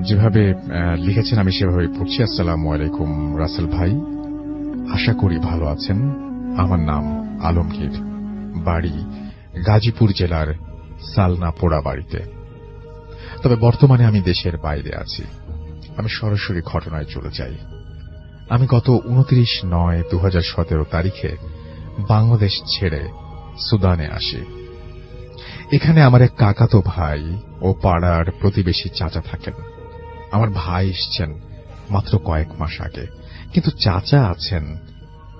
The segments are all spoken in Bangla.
যেভাবে লিখেছেন, আমি সেভাবে পড়ছি। আসসালামু আলাইকুম, রাসেল ভাই। আশা করি ভালো আছেন। আমার নাম আলমগীর। বাড়ি গাজীপুর জেলার সালনা পোড়া বাড়িতে। তবে বর্তমানে আমি দেশের বাইরে আছি। আমি সরাসরি ঘটনায় চলে যাই। আমি গত উনত্রিশ নয় দু তারিখে বাংলাদেশ ছেড়ে সুদানে আসি। এখানে আমার এক কাকাতো ভাই ও পাড়ার প্রতিবেশী চাচা থাকেন। আমার ভাই এসছেন মাত্র কয়েক মাস আগে। কিন্তু চাচা আছেন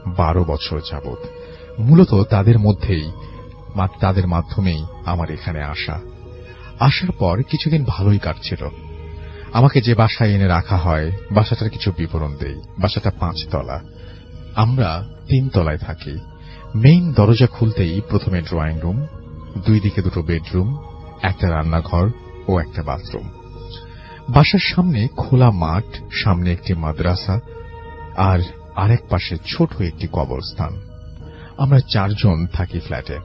বারো বছর যাবৎ। মূলত তাদের মধ্যেই তাদের মাধ্যমেই আমার এখানে আসা। আসার পর কিছুদিন ভালোই কাটছিল। আমাকে যে বাসায় এনে রাখা হয়, বাসাটার কিছু বিবরণ দেই। বাসাটা পাঁচতলা। আমরা তিন তলায় থাকি। মেইন দরজা খুলতেই প্রথমে ড্রয়িং রুম, দুই দিকে দুটো বেডরুম, একটা রান্নাঘর ও একটা বাথরুম। বাসার সামনে খোলা মাঠ, সামনে একটি মাদ্রাসা, আর আরেক পাশে ছোট একটি কবরস্থান। আমরা চারজন থাকি ফ্ল্যাটে।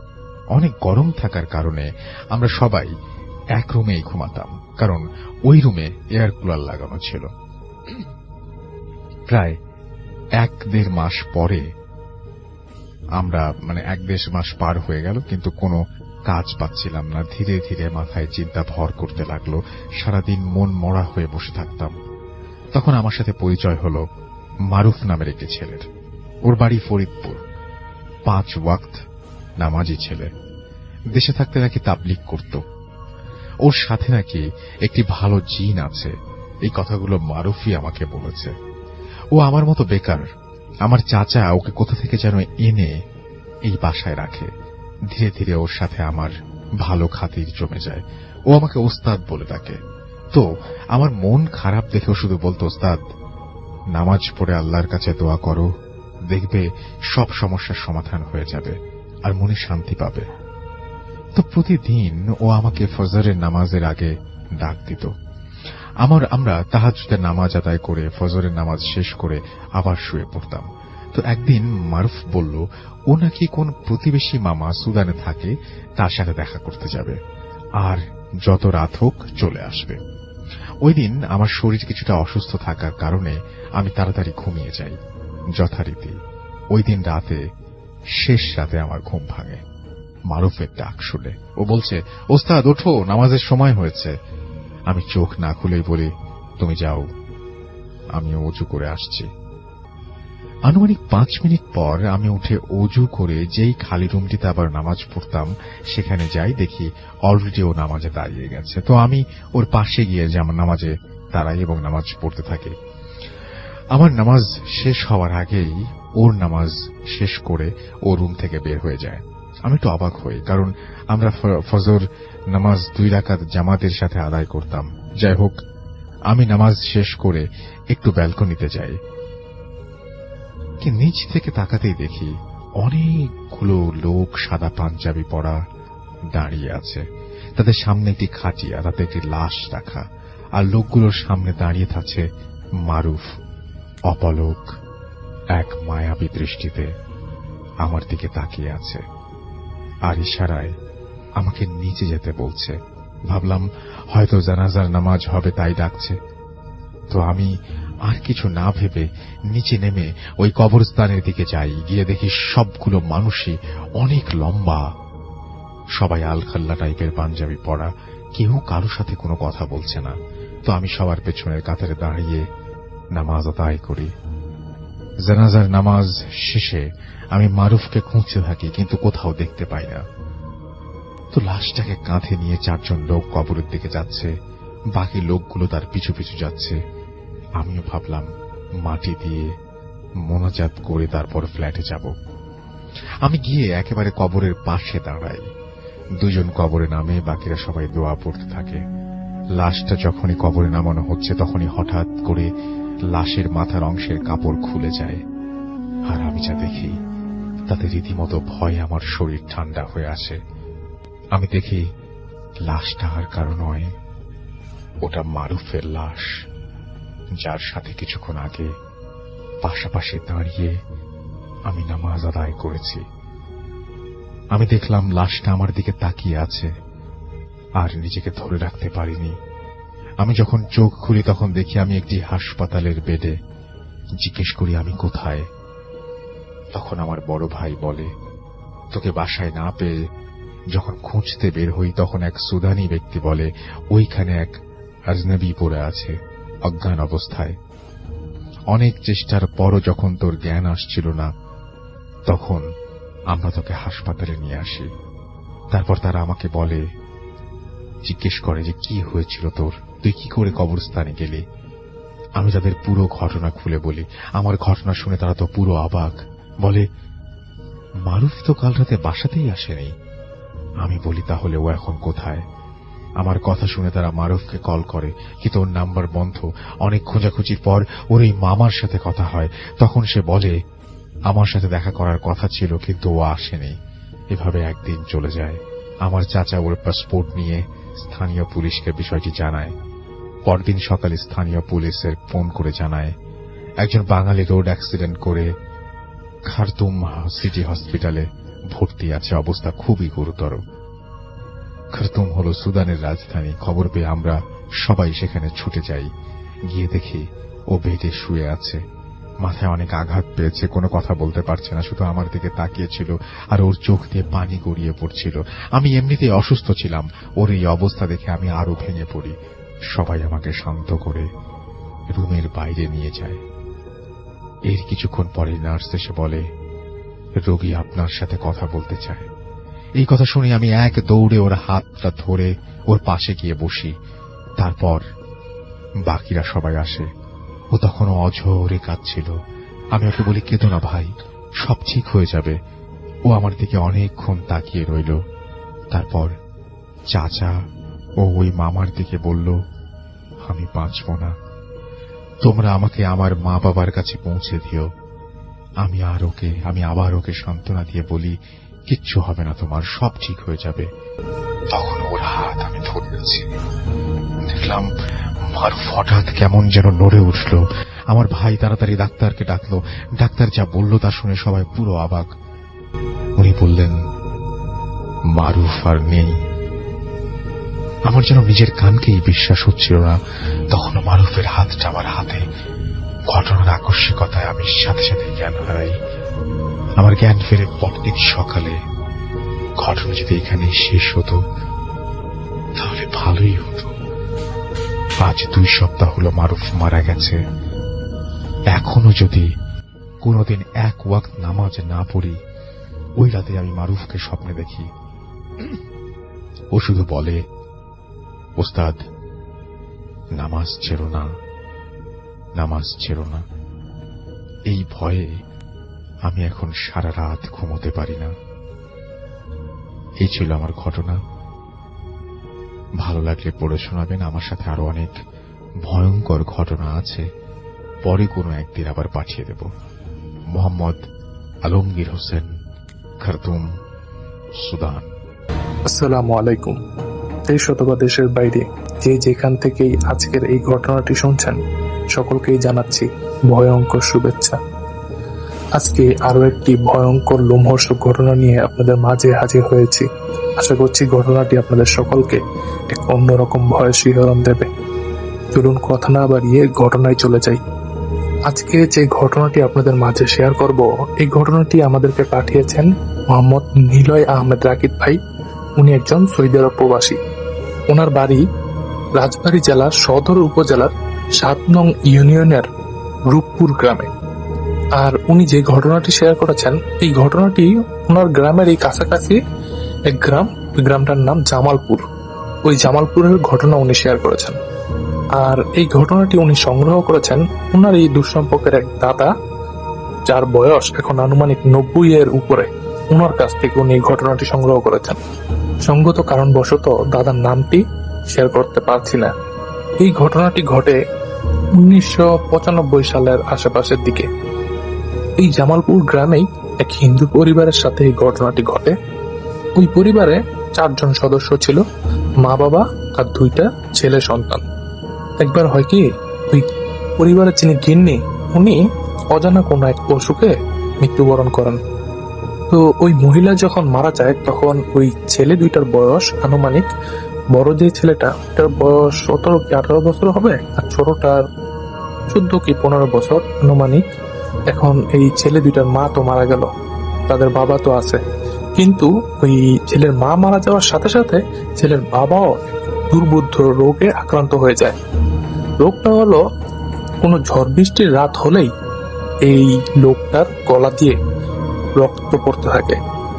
অনেক গরম থাকার কারণে আমরা সবাই এক রুমেই ঘুমাতাম, কারণ ওই রুমে এয়ার কুলার লাগানো ছিল। প্রায় এক দেড় মাস পরে আমরা মানে এক দেড় মাস পার হয়ে গেল, কিন্তু কোনো কাজ পাচ্ছিলাম না। ধীরে ধীরে মাথায় চিন্তা ভর করতে লাগল। সারাদিন মন মরা হয়ে বসে থাকতাম। তখন আমার সাথে পরিচয় হলো মারুফ নামের একটি ছেলের। ওর বাড়ি ফরিদপুর। পাঁচ ওয়াক্ত নামাজি ছেলে। দেশে থাকতে নাকি তাবলিক করত। ওর সাথে নাকি একটি ভালো জিন আছে। এই কথাগুলো মারুফই আমাকে বলেছে। ও আমার মতো বেকার। আমার চাচা ওকে কোথা থেকে যেন এনে এই বাসায় রাখে। ধীরে ধীরে ওর সাথে আমার ভালো খাতির জমে যায়। ও আমাকে ওস্তাদ বলে ডাকে। তো, আমার মন খারাপ দেখেও শুধু বলতো, ওস্তাদ, নামাজ পড়ে আল্লাহর কাছে দোয়া করো। দেখবে সব সমস্যার সমাধান হয়ে যাবে আর মনে শান্তি পাবে। তো প্রতিদিন ও আমাকে ফজরের নামাজের আগে ডাক দিত। আমার, আমরা তাহাজুদের নামাজ আদায় করে ফজরের নামাজ শেষ করে আবার শুয়ে পড়তাম। তো একদিন মারুফ বলল, ও নাকি কোন প্রতিবেশী মামা সুদানে থাকে, তার সাথে দেখা করতে যাবে। আর যত রাত হোক চলে আসবে। ওই দিন আমার শরীর কিছুটা অসুস্থ থাকার কারণে আমি তাড়াতাড়ি ঘুমিয়ে যাই, যথারীতি। ওই দিন রাতে, শেষ রাতে আমার ঘুম ভাঙে। মারুফের ডাক শুনে। ও বলছে, ওস্তাদ, ওঠো, নামাজের সময় হয়েছে। আমি চোখ না খুলেই বলি, তুমি যাও আমি উঁচু করে আসছি। আনুমানিক পাঁচ মিনিট পর আমি উঠে অজু করে যেই খালি রুমটিতে আবার নামাজ পড়তাম, সেখানে যাই, দেখি অলরেডি ও নামাজে দাঁড়িয়ে গেছে। তো আমি ওর পাশে গিয়ে নামাজে দাঁড়াই এবং নামাজ পড়তে থাকি। আমার নামাজ শেষ হওয়ার আগেই ওর নামাজ শেষ করে ও রুম থেকে বের হয়ে যায়। আমি একটু অবাক হই, কারণ আমরা ফজর নামাজ দুই রাকাত জামাতের সাথে আদায় করতাম। যাই হোক, আমি নামাজ শেষ করে একটু ব্যালকনিতে যাই। কি নিচ থেকে তাকাতেই দেখি অনেকগুলো লোক সাদা পাঞ্জাবি পরা দাঁড়িয়ে আছে। তাদের সামনে একটি খাটিয়া তাতে একটি লাশ রাখা। আর লোকগুলোর সামনে দাঁড়িয়ে থাকছে মারুফ, অপলক, এক মায়াবী দৃষ্টিতে আমার দিকে তাকিয়ে আছে। আর ইশারায় আমাকে নিচে যেতে বলছে। ভাবলাম, হয়তো জানাজার নামাজ হবে তাই ডাকছে। তো আমি আর কিছু না ভেবে নিচে নেমে ওই কবরস্থানের দিকে যাই। গিয়ে দেখি সবগুলো মানুষই অনেক লম্বা। সবাই আলখাল্লা টাইপের পাঞ্জাবি পরা। কেউ কারও সাথে কোনো কথা বলছে না। তো আমি সবার পেছনের কাতারে দাঁড়িয়ে নামাজ আদায় করি। জানাজার নামাজ শেষে আমি মারুফকে খুঁজতে থাকি, কিন্তু কোথাও দেখতে পাই না। তো লাশটাকে কাঁধে নিয়ে চারজন লোক কবরের দিকে যাচ্ছে। বাকি লোকগুলো তার পিছু পিছু যাচ্ছে। আমিও ভাবলাম, মাটি দিয়ে মোনাজাত করে তারপর ফ্ল্যাটে যাব। আমি গিয়ে একেবারে কবরের পাশে দাঁড়াই। দুজন কবরে নামে, বাকিরা সবাই দোয়া পড়তে থাকে। লাশটা যখনই কবরে নামানো হচ্ছে, তখনই হঠাৎ করে লাশের মাথার অংশের কাপড় খুলে যায়। আর আমি যা দেখি, তাতে রীতিমতো ভয় আমার শরীর ঠান্ডা হয়ে আসে। আমি দেখি, লাশটা আর কারও নয়, ওটা মারুফের লাশ। যার সাথে কিছুক্ষণ আগে পাশাপাশি দাঁড়িয়ে আমি নামাজ আদায় করেছি। আমি দেখলাম লাশটা আমার দিকে তাকিয়ে আছে আর নিজেকে ধরে রাখতে পারিনি। আমি যখন চোখ খুলি তখন দেখি আমি একটি হাসপাতালের বেডে। জিজ্ঞেস করি, আমি কোথায়? তখন আমার বড় ভাই বলে, তোকে বাসায় না পেয়ে যখন খুঁজতে বের হই তখন এক সুদানি ব্যক্তি বলে, ওইখানে এক আজনবী পড়ে আছে। অজ্ঞান অবস্থায়। অনেক চেষ্টার পরও যখন তোর জ্ঞান আসছিল না, তখন আমরা তোকে হাসপাতালে নিয়ে আসি। তারপর তারা আমাকে বলে, জিজ্ঞেস করে যে কি হয়েছিল তোর? তুই কি করে কবরস্থানে গেলি? আমি তাদের পুরো ঘটনা খুলে বলি। আমার ঘটনা শুনে তারা তো পুরো অবাক। বলে, মারুফ তো কাল রাতে বাসাতেই আসেনি। আমি বলি, তাহলে ও এখন কোথায়? আমার কথা শুনে তারা মারুফকে কল করে, কিন্তু ওর নাম্বার বন্ধ। অনেক খোঁজাখুঁজির পর ওর এই মামার সাথে কথা হয়। তখন সে বলে, আমার সাথে দেখা করার কথা ছিল, কিন্তু ও আসেনি। এভাবে একদিন চলে যায়। আমার চাচা ওর পাসপোর্ট নিয়ে স্থানীয় পুলিশকে বিষয়টি জানায়। পরদিন সকালে স্থানীয় পুলিশের ফোন করে জানায়, একজন বাঙালি রোড অ্যাক্সিডেন্ট করে খারতুম সিটি হসপিটালে ভর্তি আছে। অবস্থা খুবই গুরুতর। খারতুম হল সুদানের রাজধানী। খবর পেয়ে আমরা সবাই সেখানে ছুটে যাই। গিয়ে দেখি ও বেডে শুয়ে আছে। মাথায় অনেক আঘাত পেয়েছে, কোনো কথা বলতে পারছে না, শুধু আমার দিকে তাকিয়েছিল আর ওর চোখ দিয়ে পানি গড়িয়ে পড়ছিল। আমি এমনিতেই অসুস্থ ছিলাম, ওর এই অবস্থা দেখে আমি আরও ভেঙে পড়ি। সবাই আমাকে শান্ত করে রুমের বাইরে নিয়ে যায়। এর কিছুক্ষণ পরে নার্স এসে বলে, রোগী আপনার সাথে কথা বলতে চায়। এই কথা শুনে আমি এক দৌড়ে ওর হাতটা ধরে ওর পাশে গিয়ে বসি। তারপর বাকিরা সবাই আসে। ও তখনও অঝরে কাঁদছিল। আমি ওকে বলি, কেঁদো না ভাই, সব ঠিক হয়ে যাবে। ও আমার দিকে অনেকক্ষণ তাকিয়ে রইল। তারপর চাচা ও ওই মামার দিকে বলল, আমি বাঁচব না। তোমরা আমাকে আমার মা বাবার কাছে পৌঁছে দিও। আমি আর ওকে, আমি আবার ওকে সান্ত্বনা দিয়ে বলি কিচ্ছু হবে না তোমার, সব ঠিক হয়ে যাবে। তখন ওর হাত আমি ধরেছি। দেখলাম মারুফ হঠাৎ কেমন যেন নড়ে উঠল। আমার ভাই তাড়াতাড়ি ডাক্তারকে ডাকলো। ডাক্তার যা বলল তা শুনে সবাই পুরো অবাক। উনি বললেন, মারুফ আর নেই। আমার যেন নিজের কানকেই বিশ্বাস হচ্ছিল না। তখনও মারুফের হাতটা আমার হাতে। ঘটনার আকস্মিকতায় আমি সাথে সাথে জ্ঞান হারাই। আমার জ্ঞান ফেরে পরদিন সকালে ঘটনা যদি এখানে শেষ হতো, তাহলে ভালোই হতো। আজ দুই সপ্তাহ হলো মারুফ মারা গেছে। এখনও যদি কোনোদিন এক ওয়াক্ত নামাজ না পড়ি, ওই রাতে আমি মারুফকে স্বপ্নে দেখি। ও শুধু বলে, ওস্তাদ, নামাজ ছেড়ো না, নামাজ ছেড়ো না। এই ভয়ে আমি এখন সারা রাত ঘুমোতে পারি না। এই ছিল আমার ঘটনা। ভালো লাগলে পড়ে শোনাবেন। আমার সাথে আরও অনেক ভয়ঙ্কর ঘটনা আছে। পরে কোনো একদিন আবার পাঠিয়ে দেব। Mohammad Alamgir Hossain, Khartoum, Sudan. আসসালামু আলাইকুম। দেশ অথবা দেশের বাইরে যে যেখান থেকেই আজকের এই ঘটনাটি শুনছেন, সকলকেই জানাচ্ছি ভয়ঙ্কর শুভেচ্ছা। আজকে আরও একটি ভয়ঙ্কর লোমহর্ষক ঘটনা নিয়ে আপনাদের মাঝে হাজির হয়েছি। আশা করছি ঘটনাটি আপনাদের সকলকে এক অন্যরকম ভয় শিহরণ দেবে। চলুন কথা না বাড়িয়ে ঘটনায় চলে যাই। আজকে যে ঘটনাটি আপনাদের মাঝে শেয়ার করব, এই ঘটনাটি আমাদেরকে পাঠিয়েছেন মোহাম্মদ নিলয় আহমেদ রাকিব ভাই। উনি একজন সৌদি আরব প্রবাসী। ওনার বাড়ি রাজবাড়ী জেলার সদর উপজেলার সাত নং ইউনিয়নের রূপপুর গ্রামে। আর উনি যে ঘটনাটি শেয়ার করেছেন, এই ঘটনাটি ওনার গ্রামের এই কাছাকাছি এক গ্রাম গ্রামটার নাম জামালপুর। ওই জামালপুরের ঘটনা উনি শেয়ার করেছেন। আর এই ঘটনাটি উনি সংগ্রহ করেছেন ওনার এই দুঃসম্পর্কের এক দাদা, যার বয়স এখন আনুমানিক নব্বই এর উপরে। ওনার কাছ থেকে উনি এই ঘটনাটি সংগ্রহ করেছেন। সঙ্গত কারণবশত দাদার নামটি শেয়ার করতে পারছি না। এই ঘটনাটি ঘটে উনিশশো পঁচানব্বই সালের আশেপাশের দিকে। এই জামালপুর গ্রামেই এক হিন্দু পরিবারের সাথে এই ঘটনাটি ঘটে। ওই পরিবারে চারজন সদস্য ছিল, মা বাবা আর দুইটা ছেলে সন্তান। একবার হয় কি, ওই পরিবারের যিনি গিন্নি, উনি অজানা কোনো এক অসুখে মৃত্যুবরণ করেন। তো ওই মহিলা যখন মারা যায়, তখন ওই ছেলে দুইটার বয়স আনুমানিক, বড় যে ছেলেটা ওটার বয়স সতেরো কি আঠারো বছর হবে, আর ছোটটার চোদ্দ কি পনেরো বছর আনুমানিক। এখন এই ছেলে দুইটার মা তো মারা গেল। তাদের বাবা তো আছে। কিন্তু ওই ছেলের মা মারা যাওয়ার সাথে সাথে ছেলের বাবাও দুর্বুদ্ধ রোগে আক্রান্ত হয়ে যায়। রোগটা হলো কোনো ঝড় বৃষ্টির রাত হলেই এই লোকটার গলা দিয়ে রক্ত পড়তে থাকে।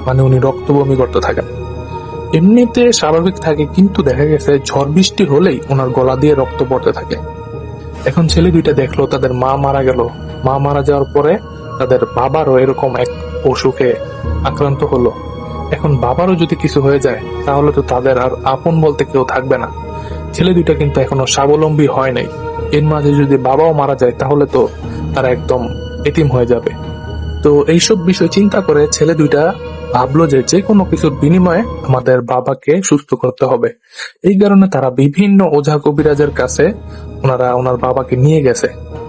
মানে উনি রক্ত বমি করতে থাকেন। এমনিতে স্বাভাবিক থাকে, কিন্তু দেখা গেছে ঝড় বৃষ্টি হলেই ওনার গলা দিয়ে রক্ত পড়তে থাকে। এখন ছেলে দুইটা দেখল, তাদের মা মারা গেল। মা মারা যাওয়ার পরে তাদের বাবারও এরকম এক অসুখে আক্রান্ত হলো। এখন বাবারও যদি কিছু হয়ে যায়, তাহলে তো তাদের আর আপন বলতে কেউ থাকবে না। ছেলে দুইটা কিন্তু এখনও স্বাবলম্বী হয় নাই। এর মাঝে যদি বাবাও মারা যায়, তাহলে তো তারা একদম এতিম হয়ে যাবে। তো এইসব বিষয় চিন্তা করে ছেলে দুইটা ভাবলো যে যে কোনো কিছুর বিনিময়ে আমাদের বাবাকে সুস্থ করতে হবে। এই কারণে তারা বিভিন্ন ওঝা কবিরাজের কাছে ওনারা ওনার বাবাকে নিয়ে গেছে।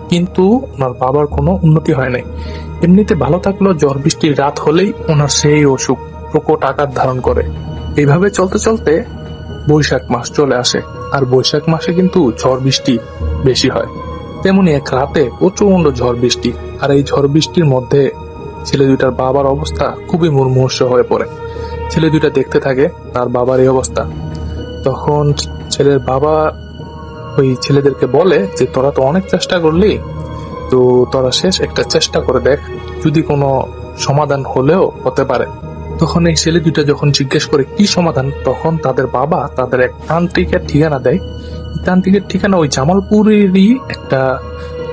কিন্তু ওনার বাবার কোনো উন্নতি হয় নাই। এমনিতে ভালো থাকলেও ঝড় বৃষ্টির রাত হলেই ওনার সেই অসুখ, প্রকট আকার ধারণ করে। এইভাবে চলতে চলতে বৈশাখ মাস চলে আসে, আর বৈশাখ মাসে কিন্তু ঝড় বৃষ্টি বেশি হয়। তেমনি এক রাতে প্রচণ্ড ঝড় বৃষ্টি, আর এই ঝড় বৃষ্টির মধ্যে ছেলে দুইটার বাবার অবস্থা খুবই মুর্মুষ হয়ে পড়ে। ছেলে দুইটা দেখতে থাকে, তার বাবার এই অবস্থা। তখন ছেলের বাবা ওই ছেলেদেরকে বলে যে, তোরা তো অনেক চেষ্টা করলি, তো তোরা শেষ একটা চেষ্টা করে দেখ, যদি কোনো সমাধান হলেও হতে পারে। তখন এই ছেলে দুটা যখন জিজ্ঞেস করে কি সমাধান, তখন তাদের বাবা তাদের এক তান্ত্রিকের ঠিকানা দেয়। তান্ত্রিকের ঠিকানা ওই জামালপুরেরই একটা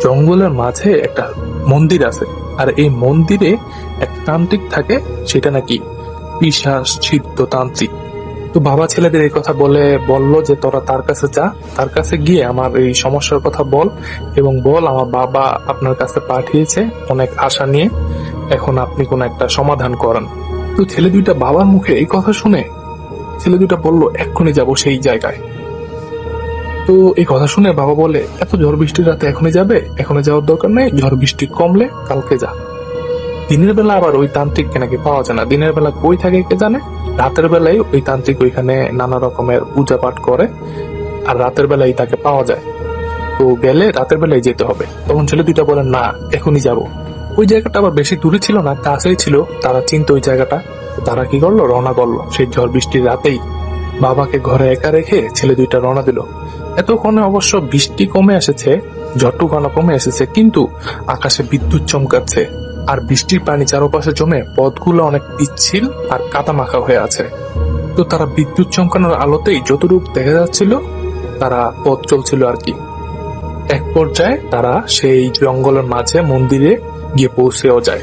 জঙ্গলের মাঝে একটা মন্দির আছে। আর এই মন্দিরে এক তান্ত্রিক থাকে, সেটা নাকি পিসাস সিদ্ধ তান্ত্রিক। তো বাবা ছেলেদের এই কথা বলে, বলল যে তোরা তার কাছে যা, তার কাছে গিয়ে আমার এই সমস্যার কথা বল এবং বল আমার বাবা আপনার কাছে পাঠিয়েছে অনেক আশা নিয়ে। এখন আপনি কোন একটা সমাধান করেন। তো ছেলে দুইটা বাবার মুখে এই কথা শুনে ছেলে দুইটা বলল, এক্ষুনি যাব সেই জায়গায়। তো এই কথা শুনে বাবা বলে, এত ঝড় বৃষ্টির রাতে এখনই যাবে? এখনই যাওয়ার দরকার নেই? ঝড় বৃষ্টি কমলে কালকে যা। দিনের বেলা আবার ওই তান্ত্রিককে নাকি পাওয়া যায় না। দিনের বেলা কই থাকে কে জানে? রাতের বেলায় ওই তান্ত্রিক ওইখানে নানা রকমের পূজা পাঠ করে আর রাতের বেলায় তাকে পাওয়া যায়। তো গেলে রাতের বেলায় যেতে হবে। তখন ছেলে দুইটা বলে, না, এখনই যাব। ওই জায়গাটা আবার বেশি দূরে ছিল না, কাছেই ছিল। তারা চিনতো ওই জায়গাটা। তারা কি করল? রওনা করল। সেই ঝড় বৃষ্টির রাতেই বাবাকে ঘরে একা রেখে ছেলে দুইটা রওনা দিল। এতক্ষণে অবশ্য বৃষ্টি কমে এসেছে ঝট্টুকানা কমে এসেছে, কিন্তু আকাশে বিদ্যুৎ চমকাচ্ছে। আর বৃষ্টির পানি চারপাশে জমে পথগুলো অনেক পিচ্ছিল আর কাদা মাখা হয়ে আছে। তো তারা বিদ্যুৎ চমকানোর আলোতেই যতটুক দেখা যাচ্ছিল, তারা পথ চলছিল আর কি। এক পর্যায়ে তারা সেই জঙ্গলের মাঝে মন্দিরে গিয়ে পৌঁছেও যায়।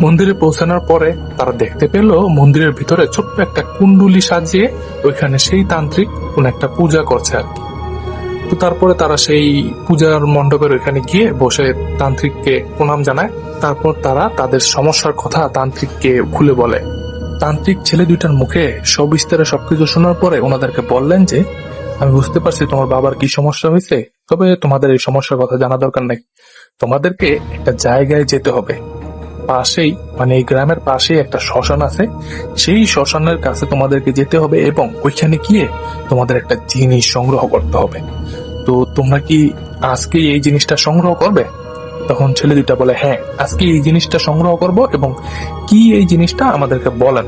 মন্দিরে পৌঁছানোর পরে তারা দেখতে পেল মন্দিরের ভিতরে ছোট্ট একটা কুণ্ডুলি সাজিয়ে ওইখানে সেই তান্ত্রিক কোন একটা পূজা করছে আর কি। তো তারপরে তারা সেই পূজার মণ্ডপের ওইখানে গিয়ে বসে তান্ত্রিককে প্রণাম জানায়। তারপর তারা তাদের সমস্যার কথা তান্ত্রিককে খুলে বলে। তান্ত্রিক ছেলে দুইটার মুখে সবিস্তারে সবকিছু শোনার পরে ওনাদেরকে বললেন যে, আমি বুঝতে পারছি তোমার বাবার কি সমস্যা হয়েছে, তবে তোমাদের এই সমস্যার কথা জানা দরকার নেই। তোমাদেরকে একটা জায়গায় যেতে হবে। পাশেই মানে এই গ্রামের পাশেই একটা শ্মশান আছে। সেই শ্মশানের কাছে তোমাদেরকে যেতে হবে এবং ওইখানে গিয়ে তোমাদের একটা জিনিস সংগ্রহ করতে হবে। তো তোমরা কি আজকে এই জিনিসটা সংগ্রহ করবে? তখন ছেলে দুইটা বলে হ্যাঁ আজকে এই জিনিসটা সংগ্রহ করব এবং কি এই জিনিসটা আমাদেরকে বলেন?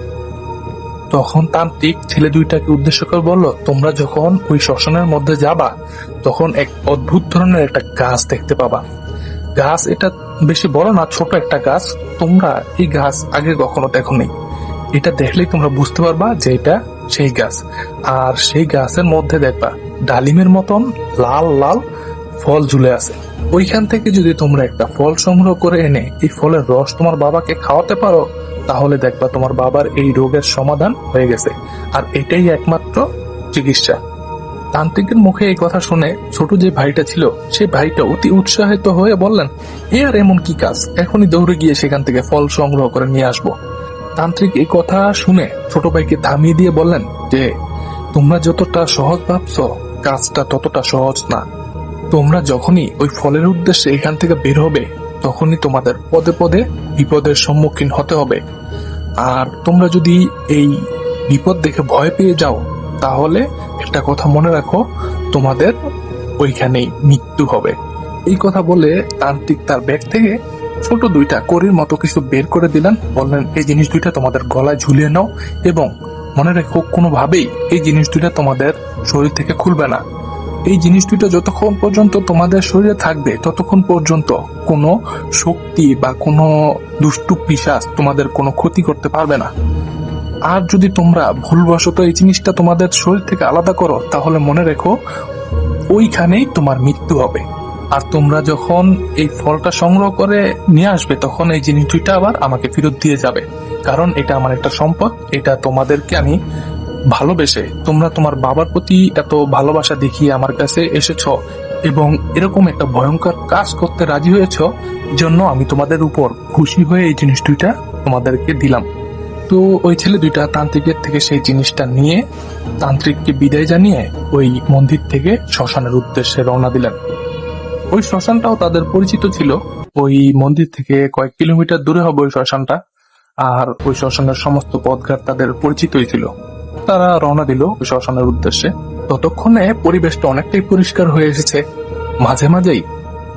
তখন তান্ত্রিক ছেলে দুইটাকে উদ্দেশ্য করে বলল, তোমরা যখন ওই শ্মশানের মধ্যে যাবা, তখন এক অদ্ভুত ধরনের একটা গাছ দেখতে পাবা। গাছ এটা বেশি বড় না, ছোট একটা গাছ। তোমরা এই গাছ আগে কখনো দেখোনি। এটা দেখলেই তোমরা বুঝতে পারবা যে এটা সেই গাছ। আর সেই গাছের মধ্যে দেখবা, ডালিমের মতন লাল লাল ফল ঝুলে আছে। ওইখান থেকে যদি তোমরা একটা ফল সংগ্রহ করে এনে এই ফলের রস তোমার বাবাকে খাওয়াতে পারো, তাহলে দেখবা তোমার বাবার এই রোগের সমাধান হয়ে গেছে। আর এটাই একমাত্র চিকিৎসা। তান্ত্রিকের মুখে এই কথা শুনে ছোট যে ভাইটা ছিল সেই ভাইটা অতি উৎসাহিত হয়ে বললেন, এ আর এমন কি কাজ? এখনই দৌড়ে গিয়ে সেখান থেকে ফল সংগ্রহ করে নিয়ে আসব। তান্ত্রিক এই কথা শুনে ছোট ভাইকে থামিয়ে দিয়ে বললেন, যে, তোমরা যতটা সহজ ভাবছ, কাজটা ততটা সহজ না। তোমরা যখনই ওই ফলের উদ্দেশ্যে এখান থেকে বের হবে, তখনই তোমাদের পদে পদে বিপদের সম্মুখীন হতে হবে। আর তোমরা যদি এই বিপদ দেখে ভয় পেয়ে যাও, তাহলে একটা কথা মনে রাখো, তোমাদের ওইখানেই মৃত্যু হবে। এই কথা বলে তান্ত্রিক তার ব্যাগ থেকে ছোট দুইটা করির মতো কিছু বের করে দিলেন। বললেন, এই জিনিস দুইটা তোমাদের গলায় ঝুলিয়ে নাও এবং মনে রেখো, কোনোভাবেই এই জিনিস দুইটা তোমাদের শরীর থেকে খুলবে না। এই জিনিস দুইটা যতক্ষণ পর্যন্ত তোমাদের শরীরে থাকবে, ততক্ষণ পর্যন্ত কোনো শক্তি বা কোনো দুষ্টু পিসাস তোমাদের কোনো ক্ষতি করতে পারবে না। আর যদি তোমরা ভুলবশত এই জিনিসটা তোমাদের শরীর থেকে আলাদা করো, তাহলে মনে রেখো ওইখানেই তোমার মৃত্যু হবে। আর তোমরা যখন এই ফলটা সংগ্রহ করে নিয়ে আসবে, তখন এই জিনিস দুইটা আবার আমাকে ফেরত দিয়ে যাবে। কারণ এটা আমার একটা সম্পদ, এটা তোমাদেরকে আমি ভালোবেসে তোমরা তোমার বাবার প্রতি এত ভালোবাসা দেখিয়ে আমার কাছে এসেছ এবং এরকম একটা ভয়ঙ্কর কাজ করতে রাজি হয়েছ জন্য আমি তোমাদের উপর খুশি হয়ে এই জিনিস দুইটা তোমাদেরকে দিলাম। তো ওই ছেলে দুইটা তান্ত্রিকের থেকে সেই জিনিসটা নিয়ে তান্ত্রিককে বিদায় জানিয়ে ওই মন্দির থেকে শ্মশানের উদ্দেশ্যে রওনা দিলেন। ওই শ্মশানটাও তাদের পরিচিত ছিল। ওই মন্দির থেকে কয়েক কিলোমিটার দূরে হবে ওই শ্মশানটা, আর ওই শ্মশানের সমস্ত পথঘাট তাদের পরিচিতই ছিল। তারা রওনা দিল শ্মশানের উদ্দেশ্যে। ততক্ষণে পরিবেশটা অনেকটাই পরিষ্কার হয়ে এসেছে। মাঝে মাঝেই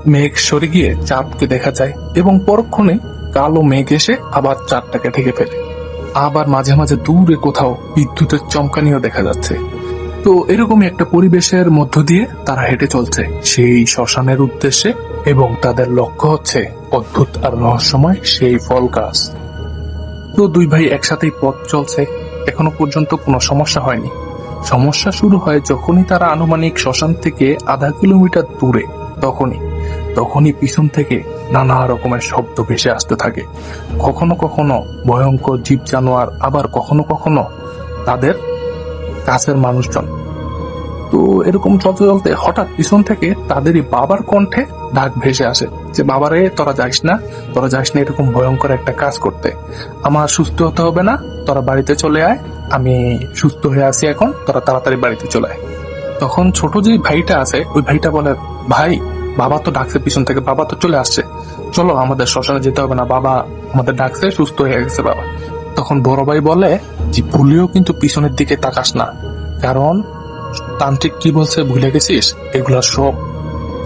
মেঘ সরে গিয়ে চাঁদকে দেখা যায় এবং পরক্ষণে কালো মেঘ এসে আবার চাঁদটাকে ঢেকে ফেলে। আবার মাঝে মাঝে দূরে কোথাও বিদ্যুতের চমকানিও দেখা যাচ্ছে। তো এরকমই একটা পরিবেশের মধ্য দিয়ে তারা হেঁটে চলছে। সেই শ্মশানের উদ্দেশ্যে এবং তাদের লক্ষ্য হচ্ছে অদ্ভুত আর রহস্যময় সেই ফল গাছ। তো দুই ভাই একসাথেই পথ চলছে। এখনও পর্যন্ত কোনো সমস্যা হয়নি। সমস্যা শুরু হয় যখনই তারা আনুমানিক শ্মশান থেকে আধা কিলোমিটার দূরে, তখনই তখনই পিছন থেকে নানা রকমের শব্দ ভেসে আসতে থাকে। কখনো কখনো ভয়ঙ্কর জীব জানোয়ার, আবার কখনো কখনো তাদের কাছের মানুষজন। তো এরকম চলতে চলতে হঠাৎ পিছন থেকে তাদেরই বাবার কণ্ঠে ডাক ভেসে আসে। যে, বাবারে, তোরা যাইস না। তোরা যাইস না এরকম ভয়ঙ্কর একটা কাজ করতে। আমার সুস্থ হতে হবে না। তোরা বাড়িতে চলে আয়। আমি সুস্থ হয়ে আছি এখন। তোরা তাড়াতাড়ি বাড়িতে চলে আয়। তখন ছোট যে ভাইটা আছে, ওই ভাইটা বলে, ভাই, বাবা তো ডাকছে পিছন থেকে। বাবা তো চলে আসছে। চলো, আমাদের শ্মশানে যেতে হবে না। বাবা আমাদের ডাকছে, সুস্থ হয়ে গেছে বাবা। তখন বড় ভাই বলে যে ভুলেও কিন্তু পিছনের দিকে তাকাস না। কারণ, তান্ত্রিক কি বলছে, ভুলে গেছিস? এগুলা সব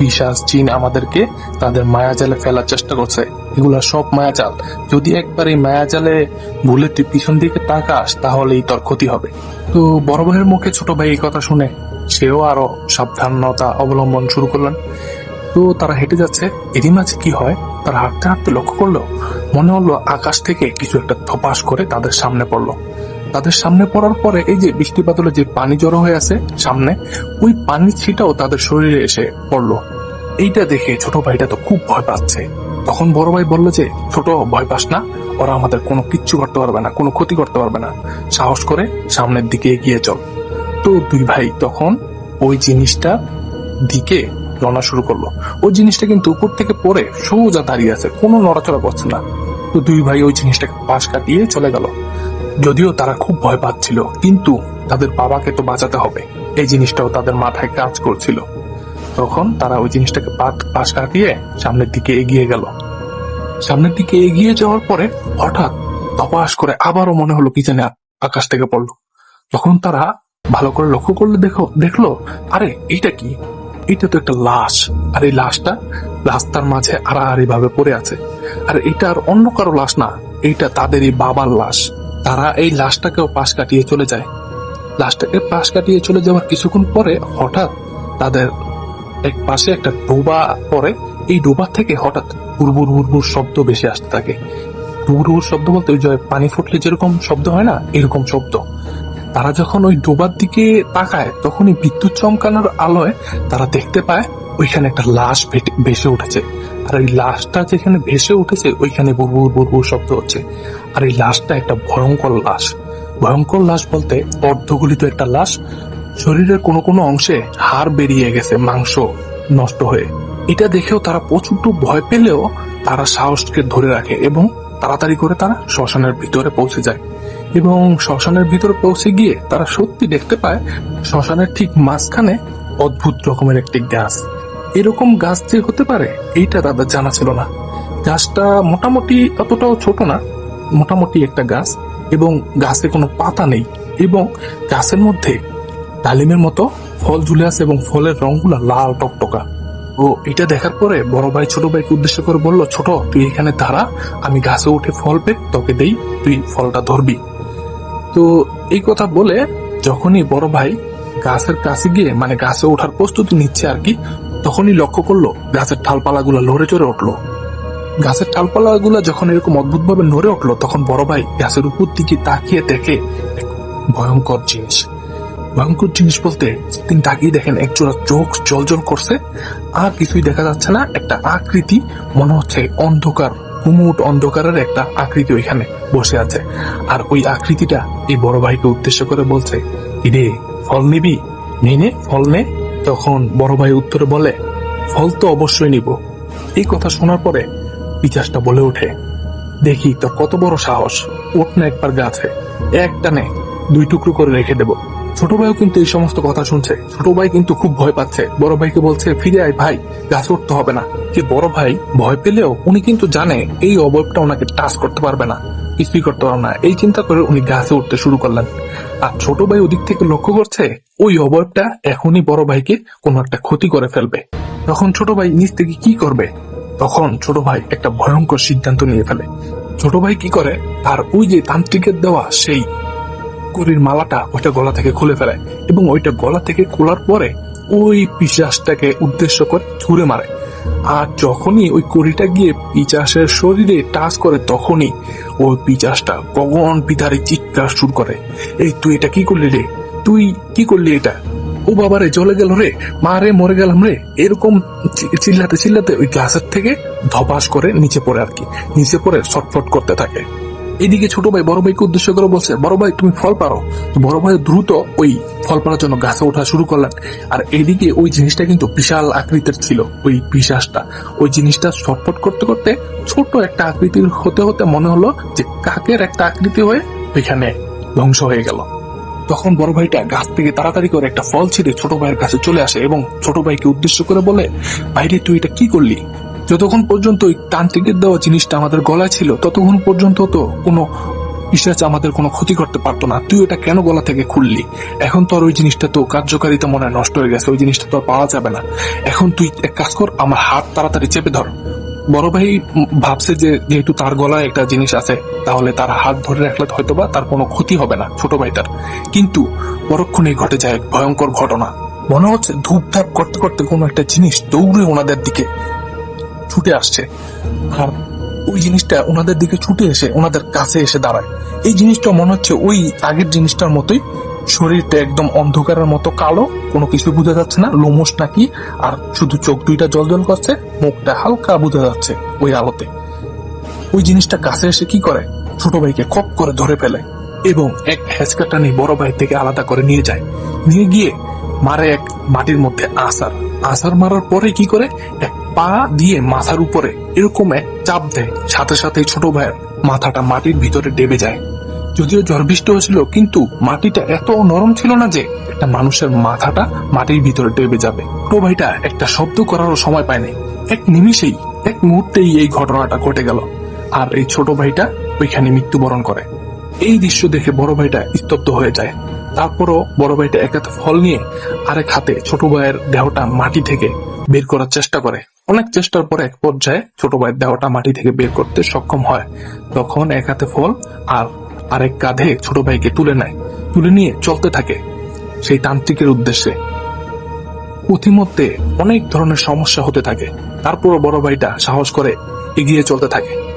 পিসাস জিন আমাদেরকে তাদের মায়াজালে ফেলার চেষ্টা করছে। এগুলা সব মায়াজাল। যদি একবার এই মায়াজালে ভুলে তুই পিছন দিকে তাকাস, তাহলেই তোর ক্ষতি হবে। তো বড় ভাইয়ের মুখে ছোট ভাই এই কথা শুনে সেও আরও সাবধানতা অবলম্বন শুরু করলেন। তো তারা হেঁটে যাচ্ছে। এরই মাঝে কি হয়? তারা হাঁটতে হাঁটতে লক্ষ্য করল, মনে হলো আকাশ থেকে কিছু একটা ধপাস করে তাদের সামনে পড়ল। তাদের সামনে পড়ার পরে এই যে বৃষ্টি বাদলে যে পানি জড়ো হয়ে আছে সামনে, ওই পানির ছিটাও তাদের শরীরে এসে পড়ল। এইটা দেখে ছোট ভাইটা তো খুব ভয় পাচ্ছে। তখন বড় ভাই বলল যে, ছোট, ভয় পাস না, ওরা আমাদের কোনো কিচ্ছু করতে পারবে না, কোনো ক্ষতি করতে পারবে না। সাহস করে সামনের দিকে এগিয়ে চল। তো দুই ভাই তখন ওই জিনিসটা দিকে রওনা শুরু করল। ওই জিনিসটা কিন্তু উপর থেকে পড়ে সোজা দাঁড়িয়ে আছে, কোনো নড়াচড়া করছে না। তো দুই ভাই ওই জিনিসটাকে পাশ কাটিয়ে চলে গেল। যদিও তারা খুব ভয় পাচ্ছিল, কিন্তু তাদের বাবাকে তো বাঁচাতে হবে। এই জিনিসটাও তাদের মাথায় কাজ করছিল। তখন তারা ওই জিনিসটাকে পাশ কাটিয়ে সামনের দিকে এগিয়ে গেল। সামনের দিকে এগিয়ে যাওয়ার পরে হঠাৎ তপাস করে আবারও মনে হলো কি জানি আকাশ থেকে পড়ল। তখন তারা ভালো করে লক্ষ্য করলে দেখো, দেখল, আরে, এইটা কি? এটা তো একটা লাশ। আর এই লাশটা রাস্তার মাঝে আড়াআড়ি ভাবে পড়ে আছে। আর এটা আর অন্য কারও লাশ না, এইটা তাদেরই বাবার লাশ। তারা এই লাশটাকেও পাশ কাটিয়ে চলে যায়। লাশটাকে পাশ কাটিয়ে চলে যাওয়ার কিছুক্ষণ পরে হঠাৎ তাদের এক পাশে একটা ডোবা পড়ে। এই ডোবা থেকে হঠাৎ বুরবুর বুরবুর শব্দ বেশি আসতে থাকে। বুরবুর শব্দ বলতে ওই যে পানি ফুটলে যেরকম শব্দ হয় না, এরকম শব্দ। তারা যখন ওই ডোবার দিকে তাকায়, তখনই বিদ্যুৎ চমকানোর আলোয় তারা দেখতে পায়, ওইখানে একটা লাশ ভেসে উঠেছে। আর ওই লাশটা যেখানে ভেসে উঠেছে, ওইখানে বুরবুর বুরবুর শব্দ হচ্ছে। আর এই লাশটা একটা ভয়ঙ্কর লাশ। ভয়ঙ্কর লাশ বলতে অর্ধগলিত একটা লাশ। শরীরের কোনো কোনো অংশে হাড় বেরিয়ে গেছে, মাংস নষ্ট হয়ে। এটা দেখেও তারা প্রচুর ভয় পেলেও তারা সাহসকে ধরে রাখে এবং তাড়াতাড়ি করে তারা শ্মশানের ভিতরে পৌঁছে যায়। এবং শ্মশানের ভিতরে পৌঁছে গিয়ে তারা সত্যি দেখতে পায়, শ্মশানের ঠিক মাঝখানে অদ্ভুত রকমের একটি গাছ। এরকম গাছ যে হতে পারে, এইটা তাদের জানা ছিল না। গাছটা মোটামুটি অতটাও ছোট না, মোটামুটি একটা গাছ, এবং গাছে কোনো পাতা নেই, এবং গাছের মধ্যে ডালিমের মতো ফল ঝুলে আছে, এবং ফলের রংগুলা লাল টকটকা। ও, এটা দেখার পরে বড় ভাই ছোট ভাইকে উদ্দেশ্য করে বলল, ছোট, তুই এখানে দাঁড়া, আমি গাছে উঠে ফল পে তোকে দেই, তুই ফলটা ধরবি। তো এই কথা বলে যখনই বড় ভাই গাছের কাছে গিয়ে মানে গাছে ওঠার প্রস্তুতি নিচ্ছে আর কি তখনই লক্ষ্য করল, গাছের ঠালপালাগুলো লড়ে চড়ে উঠল। গাছের ডালপালাগুলো যখন এরকম অদ্ভুত ভাবে নড়ে উঠল, তখন বড় ভাই গাছের উপর দিকে তাকিয়ে দেখে ভয়ঙ্কর জিনিস। ভয়ঙ্কর জিনিস বলতে তিনি তাকিয়ে দেখেন একজোড়া চোখ জল করছে, আর কিছুই দেখা যাচ্ছে না, একটা আকৃতি, মনে হচ্ছে অন্ধকার, হুমুট অন্ধকারের একটা আকৃতি ওইখানে বসে আছে। আর ওই আকৃতিটা এই বড় ভাইকে উদ্দেশ্য করে বলছে ইরে ফল নিবি? নে নে, ফল নে। তখন বড় ভাই উত্তরে বলে, ফল তো অবশ্যই নিব। এই কথা শোনার পরে পিচাসটা বলে ওঠে, দেখি তোর কত বড় সাহস, ওঠ না একবার গাছে, এক টানে দুই টুকরো করে রেখে দেব। ছোট ভাইও কিন্তু এই সমস্ত কথা শুনছে। ছোট ভাই কিন্তু খুব ভয় পাচ্ছে। বড় ভাইকে বলছে, ফিরে আয় ভাই, গাছ উঠতে হবে না। যে বড় ভাই ভয় পেলেও উনি কিন্তু জানে এই অবয়বটা ওনাকে টাচ করতে পারবে না। কিছুই করতে পারবে না। এই চিন্তা করে উনি গাছে উঠতে শুরু করলেন। আর ছোট ভাই ওদিক থেকে লক্ষ্য করছে, ওই অবয়বটা এখনই বড় ভাইকে কোনো একটা ক্ষতি করে ফেলবে। তখন ছোট ভাই নিজ থেকে কি করবে? তখন ছোট ভাই একটা ভয়ঙ্কর সিদ্ধান্ত নিয়ে ফেলে। ছোট ভাই কি করে? তার ওই যে তান্ত্রিকের দেওয়া সেই করির মালাটা ওইটা গলা থেকে খুলে ফেলে এবং ওইটা গলা থেকে খোলার পরে ওই পিচাসটাকে উদ্দেশ্য করে ছুঁড়ে মারে। আর যখনই ওই কড়িটা গিয়ে পিচাসের শরীরে টাচ করে তখনই ওই পিচাসটা গগন পিতারে চিৎকার শুরু করে। এই তুই এটা কি করলি রে? তুই কি করলি এটা? ও বাবারে জলে গেল রে। মা রে, মরে গেলাম রে। এরকম চিল্লাতে চিল্লাতে ওই গ্লাসের থেকে ধপাস করে নিচে পড়ে আর কি। নিচে পড়ে ছটফট করতে থাকে। এদিকে ছোট ভাই, বড় ভাইকে উদ্দেশ্য করে বলছে, বড় ভাই, তুমি ফল পারো। বড় ভাই দ্রুত ওই ফল পাড়ার জন্য গাছে ওঠা শুরু করলেন। আর এদিকে ওই জিনিসটা কিন্তু বিশাল আকৃতির ছিল, ওই পিসাসটা ওই জিনিসটা ছটফট করতে করতে ছোট একটা আকৃতির হতে হতে মনে হলো যে কাকের একটা আকৃতি হয়ে ওইখানে ধ্বংস হয়ে গেল। তখন বড় ভাইটা গাছ থেকে তাড়াতাড়ি করে একটা ফল ছিঁড়ে ছোট ভাইয়ের কাছে চলে আসে এবং ছোট ভাইকে উদ্দেশ্য করে বলে, ভাইরে, তুই এটা কি করলি? যতক্ষণ পর্যন্ত ওই তান্ত্রিকের দেওয়া জিনিসটা আমাদের গলায় ছিল, ততক্ষণ পর্যন্ত তো কোনো পিসাচ আমাদের কোনো ক্ষতি করতে পারতো না। তুই ওটা কেন গলা থেকে খুললি? এখন তো আর ওই জিনিসটা তো কার্যকারিতা মনে হয় নষ্ট হয়ে গেছে, ওই জিনিসটা তো আর পাওয়া যাবে না। এখন তুই এক কাজ কর, আমার হাত তাড়াতাড়ি চেপে ধর। বড় ভাই ভাবছে যে যেহেতু তার গলায় একটা জিনিস আছে, তাহলে তার হাত ধরে রাখলে হয়তো বা তার কোনো ক্ষতি হবে না, ছোট ভাইটার কিন্তু পরক্ষণেই ঘটে যায় ভয়ঙ্কর ঘটনা। মনে হচ্ছে ধূপধাপ করতে করতে কোনো একটা জিনিস দৌড়ে ওনাদের দিকে ছুটে আসছে। আর ওই জিনিসটা ওনাদের দিকে ছুটে এসে ওনাদের কাছে এসে দাঁড়ায়। এই জিনিসটা মনে হচ্ছে ওই আগের জিনিসটার মতোই শরীরটা একদম অন্ধকারের মতো কালো, কোনো কিছু বোঝা যাচ্ছে না লোমস নাকি, আর শুধু চোখ দুইটা জল জল করছে, মুখটা হালকা বোঝা যাচ্ছে ওই আলোতে। ওই জিনিসটা কাছে এসে কি করে? ছোট ভাইকে খপ করে ধরে ফেলে এবং এক হেঁচকা টানে বড় ভাই থেকে আলাদা করে নিয়ে যায়। নিয়ে গিয়ে মারে এক মাটির মধ্যে আসার আসার মারার পরে কি করে? এক পা দিয়ে মাথার উপরে এরকম এক চাপ দেয়। সাথে সাথে ছোট ভাইয়ের মাথাটা মাটির ভিতরে ডেবে যায়। যদিও ঝড় বৃষ্টি হয়েছিল, কিন্তু মাটিটা এত নরম ছিল না যে একটা মানুষের মাথাটা মাটির ভিতরে ডেবে যাবে। ছোট ভাইটা একটা শব্দ করারও সময় পায়নি। এক নিমিষেই, এক মুহূর্তেই এই ঘটনাটা ঘটে গেল। আর এই ছোট ভাইটা ওইখানে মৃত্যুবরণ করে। এই দৃশ্য দেখে বড় ভাইটা স্তব্ধ হয়ে যায়। তারপরও বড় ভাইটা এক হাতে ফল নিয়ে আরেক হাতে ছোট ভাইয়ের দেহটা মাটি থেকে বের করার চেষ্টা করে। অনেক চেষ্টার পর এক পর্যায়ে ছোট ভাইয়ের দেহটা মাটি থেকে বের করতে সক্ষম হয়। তখন এক হাতে ফল আর আরেক কাঁধে ছোট ভাইকে তুলে নেয়, তুলে নিয়ে চলতে থাকে সেই তান্ত্রিকের উদ্দেশ্যে। পথিমধ্যে অনেক ধরনের সমস্যা হতে থাকে। তারপর বড় ভাইটা সাহস করে এগিয়ে চলতে থাকে।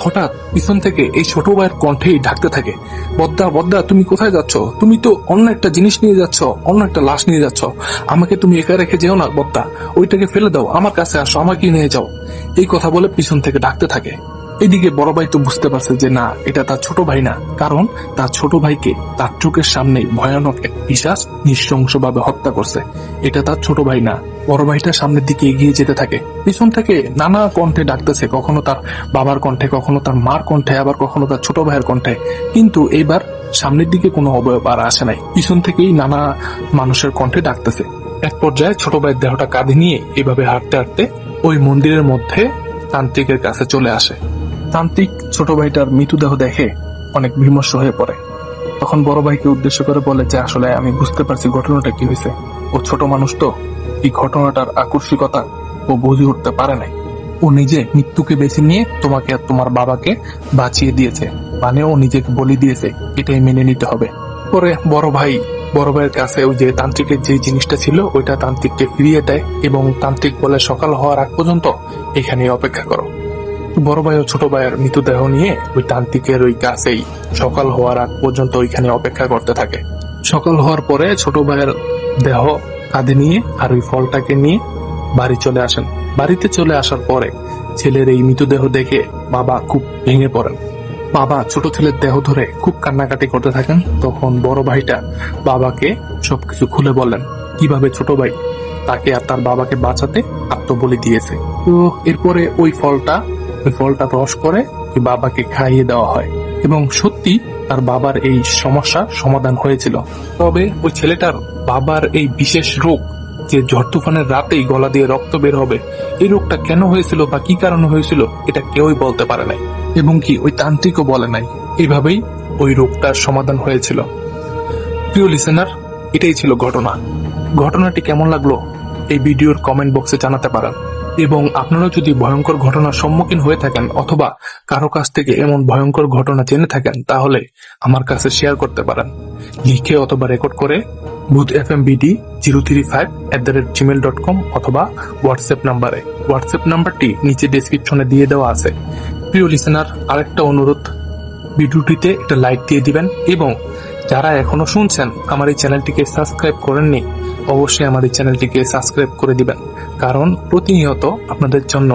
হঠাৎ পিছন থেকে এই ছোট ভাইয়ের কণ্ঠেই ঢাকতে থাকে। বদ্দা বদ্দা, তুমি কোথায় যাচ্ছ? তুমি তো অন্য একটা জিনিস নিয়ে যাচ্ছ, অন্য একটা লাশ নিয়ে যাচ্ছ। আমাকে তুমি একা রেখে যেও না, বদ্দা। ওইটাকে ফেলে দাও, আমার কাছে আসো, আমাকে নিয়ে যাও। এই কথা বলে পিছন থেকে ডাকতে থাকে। এদিকে বড় ভাই তো বুঝতে পারছে যে না, এটা তার ছোট ভাই না, কারণ তার ছোট ভাইকে তার চোখের সামনে ভয়ানক এক পিসাস নৃশংসভাবে হত্যা করছে। এটা তার ছোট ভাই না, বড় ভাইটা সামনের দিকে এগিয়ে যেতে থাকে। পিছন থেকে নানা কণ্ঠে ডাকতেছে, কখনো তার বাবার কণ্ঠে, কখনো তার মার কণ্ঠে, আবার কখনো তার ছোট ভাইয়ের কণ্ঠে। কিন্তু এবার সামনের দিকে কোনো অবয়ব আর আসে নাই। পিছন থেকেই নানা মানুষের কণ্ঠে ডাকতেছে। এক পর্যায়ে ছোট ভাইয়ের দেহটা কাঁধে নিয়ে এভাবে হাঁটতে হাঁটতে ওই মন্দিরের মধ্যে তান্ত্রিকের কাছে চলে আসে। তান্ত্রিক ছোট ভাইটার মৃতদেহ দেখে অনেক বিমর্ষ হয়ে পড়ে। তখন বড় ভাইকে উদ্দেশ্য করে বলে যে, আসলে আমি বুঝতে পারছি ঘটনাটা কি হয়েছে। ও ছোট মানুষ তো। এই ঘটনাটার আকস্মিকতা ও বুঝে উঠতে পারে নাই। ও নিজে মৃত্যুকে বেছে নিয়ে তোমাকে আর তোমার বাবাকে বাঁচিয়ে দিয়েছে। মানে ও নিজেকে বলি দিয়েছে, এটাই মেনে নিতে হবে। পরে বড় ভাই, বড় ভাইয়ের কাছে ওই যে তান্ত্রিকের যে জিনিসটা ছিল, ওইটা তান্ত্রিককে ফিরিয়ে দেয় এবং তান্ত্রিক বলে, সকাল হওয়ার আগ পর্যন্ত এখানে অপেক্ষা করো। বড় ভাই ও ছোট ভাইয়ের মৃতদেহ নিয়ে ওই তান্ত্রিকের ওই গাছেই সকাল হওয়ার আগ পর্যন্ত ওইখানে অপেক্ষা করতে থাকে। সকাল হওয়ার পরে ছোট ভাইয়ের দেহ কাঁধে নিয়ে আর ওই ফলটাকে নিয়ে বাড়ি চলে আসেন। বাড়িতে চলে আসার পরে ছেলের এই মৃতদেহ দেখে বাবা খুব ভেঙে পড়েন। বাবা ছোট ছেলের দেহ ধরে খুব কান্নাকাটি করতে থাকেন। তখন বড় ভাইটা বাবাকে সবকিছু খুলে বললেন, কীভাবে ছোট ভাই? তাকে আর তার বাবাকে বাঁচাতে আত্মবলি দিয়েছে। তো এরপরে ওই ফলটা ফলটা রস করে বাবাকে খাইয়ে দেওয়া হয়। এবং সত্যি তার বাবার এই সমস্যা সমাধান হয়েছিল। তবে ওই ছেলেটার বাবার এই বিশেষ রোগ, যে ঝড় তুফানের রাতেই গলা দিয়ে রক্ত বের হবে, এই রোগটা কেন হয়েছিল বা কি কারণে হয়েছিল, এটা কেউই বলতে পারে নাই। এবং কি ওই তান্ত্রিকও বলে নাই। এইভাবেই ওই রোগটার সমাধান হয়েছিল। প্রিয় লিসেনার এটাই ছিল ঘটনা। ঘটনাটি কেমন লাগল, এই ভিডিওর কমেন্ট বক্সে জানাতে পারেন। এবং আপনারা যদি ভয়ঙ্কর ঘটনার সম্মুখীন হয়ে থাকেন অথবা কারও কাছ থেকে এমন ভয়ঙ্কর ঘটনা জেনে থাকেন, তাহলে আমার কাছে শেয়ার করতে পারেন। লিখে অথবা রেকর্ড করে Bhoot F M BD zero three five at the rate Gmail dot com অথবা হোয়াটসঅ্যাপ নাম্বারে। হোয়াটসঅ্যাপ নাম্বারটি নিচে ডেসক্রিপশনে দিয়ে দেওয়া আছে। প্রিয় লিসেনার, আরেকটা অনুরোধ। ভিডিওটিতে একটা লাইক দিয়ে দিবেন এবং যারা এখনও শুনছেন, আমার এই চ্যানেলটিকে সাবস্ক্রাইব করেননি অবশ্যই এই চ্যানেলটিকে সাবস্ক্রাইব করে দিবেন, কারণ প্রতিনিয়ত আপনাদের জন্য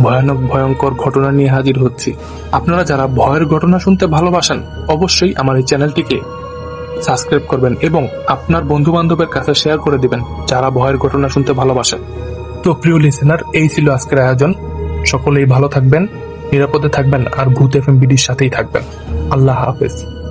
ভয়ানক, ভয়ঙ্কর ঘটনা নিয়ে হাজির হচ্ছি। আপনারা যারা ভয়ের ঘটনা শুনতে ভালোবাসেন, অবশ্যই আমার এই চ্যানেলটিকে সাবস্ক্রাইব করবেন এবং আপনার বন্ধু বান্ধবের কাছে শেয়ার করে দিবেন, যারা ভয়ের ঘটনা শুনতে ভালোবাসেন। তো প্রিয় লিসেনার এই ছিল আজকের আয়োজন। সকলেই ভালো থাকবেন, নিরাপদে থাকবেন, আর ভূত এফ এম বিডির সাথেই থাকবেন। আল্লাহ হাফেজ।